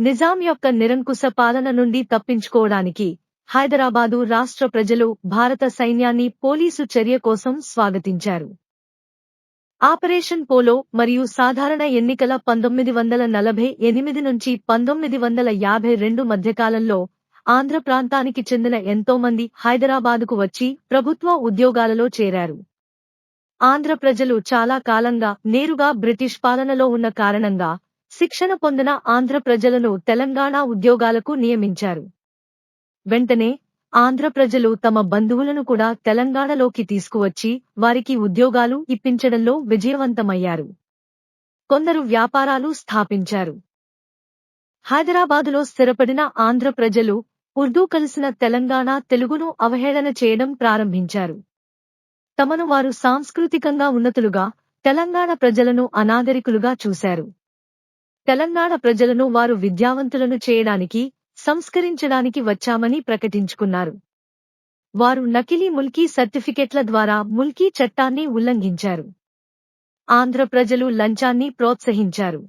నిజాం యొక్క నిరంకుశ పాలన నుండి తప్పించుకోవడానికి హైదరాబాదు రాష్ట్ర ప్రజలు భారత సైన్యాన్ని పోలీసు చర్య కోసం స్వాగతించారు. ఆపరేషన్ పోలో మరియు సాధారణ ఎన్నికల పంతొమ్మిది వందల నలభై ఎనిమిది నుంచి పంతొమ్మిది వందల యాభై రెండు మధ్యకాలంలో ఆంధ్ర ప్రాంతానికి చెందిన ఎంతోమంది హైదరాబాదుకు వచ్చి ప్రభుత్వ ఉద్యోగాలలో చేరారు. ఆంధ్ర ప్రజలు చాలా కాలంగా నేరుగా బ్రిటిష్ పాలనలో ఉన్న కారణంగా శిక్షణ పొందిన ఆంధ్ర ప్రజలను తెలంగాణ ఉద్యోగాలకు నియమించారు. వెంటనే ఆంధ్ర ప్రజలు తమ బంధువులను కూడా తెలంగాణలోకి తీసుకువచ్చి వారికి ఉద్యోగాలు ఇప్పించడంలో విజయవంతమయ్యారు. కొందరు వ్యాపారాలు స్థాపించారు. హైదరాబాదులో స్థిరపడిన ఆంధ్ర ప్రజలు ఉర్దూ కలిసిన తెలంగాణ తెలుగును అవహేళన చేయడం ప్రారంభించారు. తమను వారు సాంస్కృతికంగా ఉన్నతులుగా తెలంగాణ ప్రజలను అనాగరికులుగా చూశారు. తెలంగాణ ప్రజలను వారు విద్యావంతులను చేయడానికి సంస్కరించడానికి వచ్చామని ప్రకటించుకున్నారు. వారు నకిలీ ముల్కీ సర్టిఫికెట్ల ద్వారా ముల్కీ చట్టాన్ని ఉల్లంఘించారు. ఆంధ్ర ప్రజలు లంచాన్ని ప్రోత్సహించారు.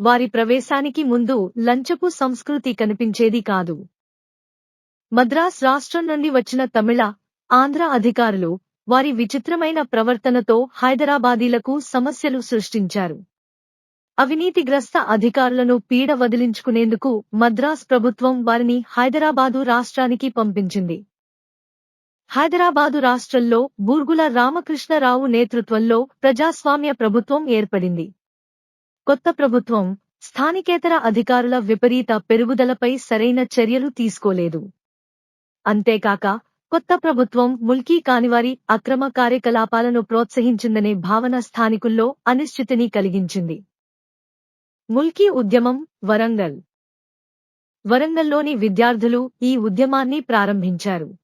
వారి ప్రవేశానికి ముందు లంచపు సంస్కృతి కనిపించేది కాదు. మద్రాస్ రాష్ట్రం నుండి వచ్చిన తమిళ ఆంధ్ర అధికారులు వారి విచిత్రమైన ప్రవర్తనతో హైదరాబాదీలకు సమస్యలు సృష్టించారు. అవినీతిగ్రస్త అధికారులను పీడ వదిలించుకునేందుకు మద్రాస్ ప్రభుత్వం వారిని హైదరాబాదు రాష్ట్రానికి పంపించింది. హైదరాబాదు రాష్ట్రంలో బూర్గుల రామకృష్ణరావు నేతృత్వంలో ప్రజాస్వామ్య ప్రభుత్వం ఏర్పడింది. కొత్త ప్రభుత్వం స్థానికేతర అధికారుల విపరీత పెరుగుదలపై సరైన చర్యలు తీసుకోలేదు. అంతేకాక కొత్త ప్రభుత్వం ముల్కీ కానివారి అక్రమ కార్యకలాపాలను ప్రోత్సహించిందనే భావన స్థానికుల్లో అనిశ్చితిని కలిగించింది. ముల్కీ ఉద్యమం వరంగల్. వరంగల్లోని విద్యార్థులు ఈ ఉద్యమాన్ని ప్రారంభించారు.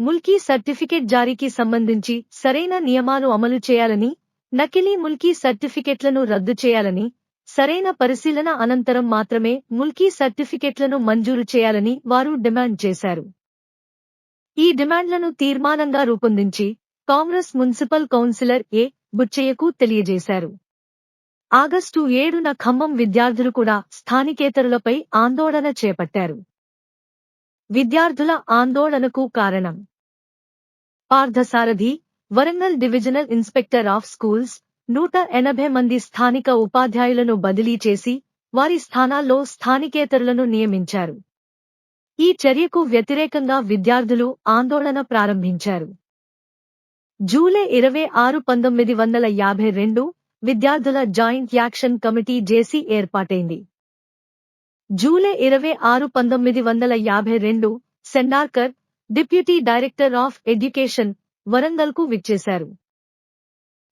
ముల్కీ సర్టిఫికెట్ జారీకి సంబంధించి సరైన నియమాలు అమలు చేయాలని నకిలీ ముల్కీ సర్టిఫికెట్లను రద్దు చేయాలని సరైన పరిశీలన అనంతరం మాత్రమే ముల్కీ సర్టిఫికెట్లను మంజూరు చేయాలని వారు డిమాండ్ చేశారు. ఈ డిమాండ్లను తీర్మానంగా రూపొందించి కాంగ్రెస్ మున్సిపల్ కౌన్సిలర్ ఏ బుచ్చయ్యకు తెలియజేశారు. ఆగస్టు ఏడున ఖమ్మం విద్యార్థులు కూడా స్థానికేతరులపై ఆందోళన చేపట్టారు. విద్యార్థుల ఆందోళనకు కారణం. Parthasarathi Warangal divisional inspector of schools నూట ఎనభై మంది స్థానిక ఉపాధ్యాయులను బదిలీ చేసి వారి స్థానాల్లో స్థానికేతరులను నియమించారు. ఈ చర్యకు వ్యతిరేకంగా విద్యార్థులు ఆందోళన ప్రారంభించారు. జూలై ఇరవై ఆరు పంతొమ్మిది వందల యాభై రెండు విద్యార్థుల joint action committee J C ఏర్పాటైంది. జూలై ఇరవై ఆరు పంతొమ్మిది వందల యాభై రెండు Sendarkar deputy director of education వరంగల్కు విచ్చేశారు.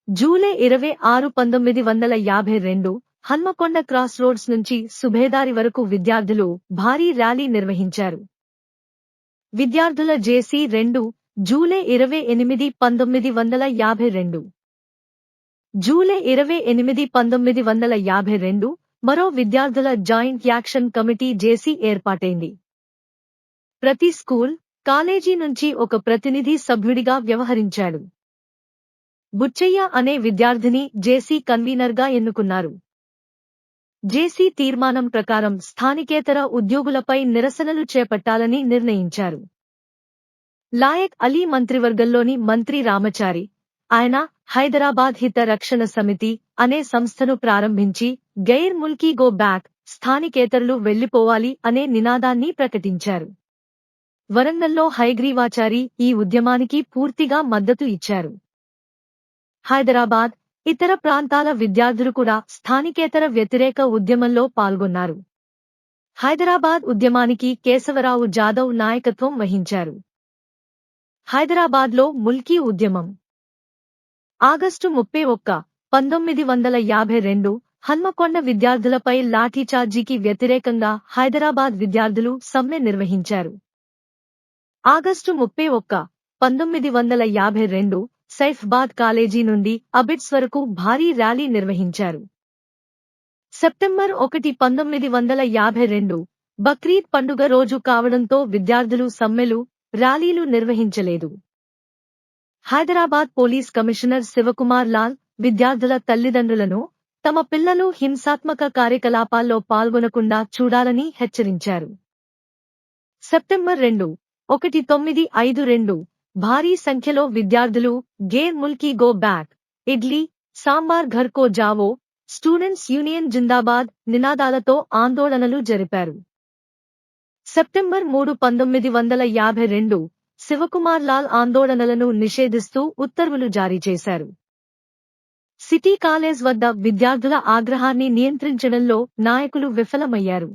జూలై ఇరవై ఆరు పంతొమ్మిది వందల యాభై రెండు హన్మకొండ క్రాస్ రోడ్స్ నుంచి సుభేదారి వరకు విద్యార్థులు భారీ ర్యాలీ నిర్వహించారు. విద్యార్థుల జేసీ రెండు జూలై ఇరవై ఎనిమిది పంతొమ్మిది వందల యాభై రెండు జూలై ఇరవై ఎనిమిది పంతొమ్మిది వందల యాభై రెండు మరో విద్యార్థుల జాయింట్ యాక్షన్ కమిటీ జేసీ ఏర్పాటైంది. ప్రతి స్కూల్ కాలేజీ నుంచి ఒక ప్రతినిధి సభ్యుడిగా వ్యవహరించాడు. బుచ్చయ్య అనే విద్యార్థిని జేసీ కన్వీనర్గా ఎన్నుకున్నారు. జేసీ తీర్మానం ప్రకారం స్థానికేతర ఉద్యోగులపై నిరసనలు చేపట్టాలని నిర్ణయించారు. లాయక్ అలీ మంత్రివర్గంలోని మంత్రి రామచారి ఆయన హైదరాబాద్ హిత రక్షణ సమితి అనే సంస్థను ప్రారంభించి గైర్ ముల్కీ గో బ్యాక్ స్థానికేతరులు వెళ్ళిపోవాలి అనే నినాదాన్ని ప్రకటించారు. వరంగల్లో హైగ్రీవాచారి ఈ ఉద్యమానికి పూర్తిగా మద్దతు ఇచ్చారు. హైదరాబాద్ ఇతర ప్రాంతాల విద్యార్థులు కూడా స్థానికేతర వ్యతిరేక ఉద్యమంలో పాల్గొన్నారు. హైదరాబాద్ ఉద్యమానికి కేశవరావు జాదవ్ నాయకత్వం వహించారు. హైదరాబాద్లో ముల్కీ ఉద్యమం ఆగస్టు ముప్పై ఒక్క పంతొమ్మిది వందల యాభై రెండు హన్మకొండ విద్యార్థులపై లాఠీచార్జీకి వ్యతిరేకంగా హైదరాబాద్ విద్యార్థులు సమ్మె నిర్వహించారు. ఆగస్టు ముప్పై ఒక్క పంతొమ్మిది వందల యాభై రెండు సైఫ్బాద్ కాలేజీ నుండి అబిడ్స్ వరకు భారీ ర్యాలీ నిర్వహించారు. సెప్టెంబర్ ఒకటి పంతొమ్మిది వందల యాభై రెండు బక్రీద్ పండుగ రోజు కావడంతో విద్యార్థులు సమ్మెలు ర్యాలీలు నిర్వహించలేదు. హైదరాబాద్ పోలీస్ కమిషనర్ శివకుమార్ లాల్ విద్యార్థుల తల్లిదండ్రులను తమ పిల్లలు హింసాత్మక కార్యకలాపాల్లో పాల్గొనకుండా చూడాలని హెచ్చరించారు. సెప్టెంబర్ రెండు ఒకటి తొమ్మిది ఐదు రెండు భారీ సంఖ్యలో విద్యార్థులు గేర్ ముల్కీ గో బ్యాక్ ఇడ్లీ సాంబార్ ఘర్ కో జావో స్టూడెంట్స్ యూనియన్ జిందాబాద్ నినాదాలతో ఆందోళనలు జరిపారు. సెప్టెంబర్ మూడు పంతొమ్మిది వందల యాభై రెండు శివకుమార్ లాల్ ఆందోళనలను నిషేధిస్తూ ఉత్తర్వులు జారీ చేశారు. సిటీ కాలేజ్ వద్ద విద్యార్థుల ఆగ్రహాన్ని నియంత్రించడంలో నాయకులు విఫలమయ్యారు.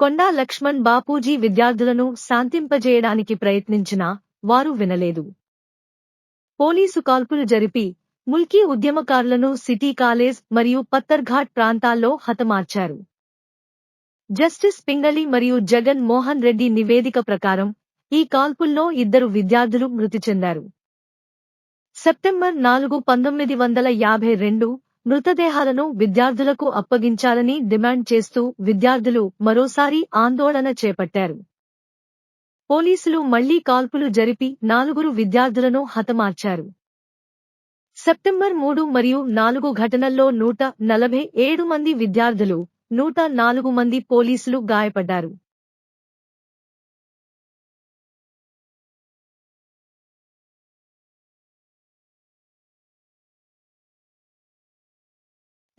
కొండా లక్ష్మణ్ బాపూజీ విద్యార్థులను శాంతింపజేయడానికి ప్రయత్నించినా వారు వినలేదు. పోలీసు కాల్పులు జరిపి ముల్కీ ఉద్యమకారులను సిటీ కాలేజ్ మరియు పత్తర్ఘాట్ ప్రాంతాల్లో హతమార్చారు. జస్టిస్ పింగళి మరియు జగన్ మోహన్ రెడ్డి నివేదిక ప్రకారం ఈ కాల్పుల్లో ఇద్దరు విద్యార్థులు మృతి చెందారు. సెప్టెంబర్ నాలుగు పంతొమ్మిది వందల యాభై రెండు మృతదేహాలను విద్యార్థులకు అప్పగించాలని డిమాండ్ చేస్తూ విద్యార్థులు మరోసారి ఆందోళన చేపట్టారు. పోలీసులు మళ్ళీ కాల్పులు జరిపి నాలుగురు విద్యార్థులను హతమార్చారు. సెప్టెంబర్ మూడు మరియు నాలుగు ఘటనల్లో నూట నలభై ఏడు మంది విద్యార్థులు నూట నాలుగు మంది పోలీసులు గాయపడ్డారు.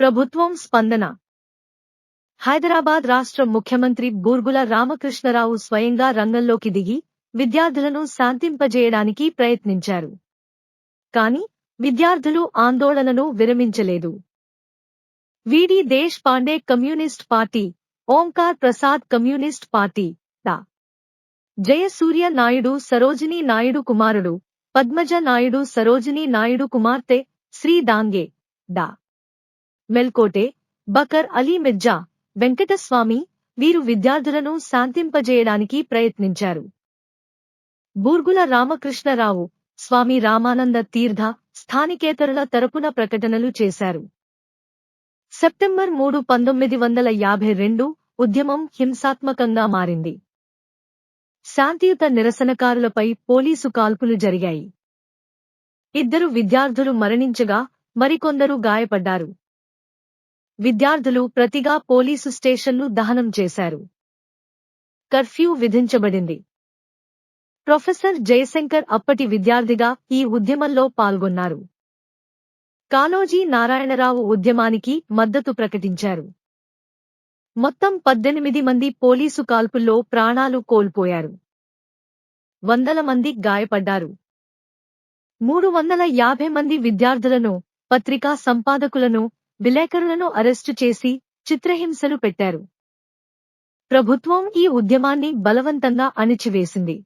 ప్రభుత్వం స్పందన. హైదరాబాద్ రాష్ట్ర ముఖ్యమంత్రి బూర్గుల రామకృష్ణరావు స్వయంగా రంగంలోకి దిగి విద్యార్థులను శాంతింపజేయడానికి ప్రయత్నించారు. కాని విద్యార్థులు ఆందోళనను విరమించలేదు. V D Deshpande Communist party Omkar Prasad Communist party డా. జయసూర్య నాయుడు సరోజినీ నాయుడు కుమారుడు పద్మజ నాయుడు సరోజినీ నాయుడు కుమార్తె శ్రీ దాంగే డా. మెల్కోటే బకర్ అలీ మిర్జా వెంకటస్వామి వీరు విద్యార్థులను శాంతింపజేయడానికి ప్రయత్నించారు. బూర్గుల రామకృష్ణరావు స్వామి రామానంద తీర్థ స్థానికేతరుల తరపున ప్రకటనలు చేశారు. సెప్టెంబర్ మూడు పంతొమ్మిది వందల యాభై రెండు ఉద్యమం హింసాత్మకంగా మారింది. శాంతియుత నిరసనకారులపై పోలీసు కాల్పులు జరిగాయి. ఇద్దరు విద్యార్థులు మరణించగా మరికొందరు గాయపడ్డారు. విద్యార్థులు ప్రతిగా పోలీసు స్టేషన్ను దహనం చేశారు. కర్ఫ్యూ విధించబడింది. ప్రొఫెసర్ జయశంకర్ అప్పటి విద్యార్థిగా ఈ ఉద్యమంలో పాల్గొన్నారు. కాళోజీ నారాయణరావు ఉద్యమానికి మద్దతు ప్రకటించారు. మొత్తం పద్దెనిమిది మంది పోలీసు కాల్పుల్లో ప్రాణాలు కోల్పోయారు. వందల మంది గాయపడ్డారు. మూడు వందల యాభై మంది విద్యార్థులను పత్రికా సంపాదకులను విలేకరులను అరెస్టు చేసి చిత్రహింసలు పెట్టారు. ప్రభుత్వం ఈ ఉద్యమాన్ని బలవంతంగా అణిచివేసింది.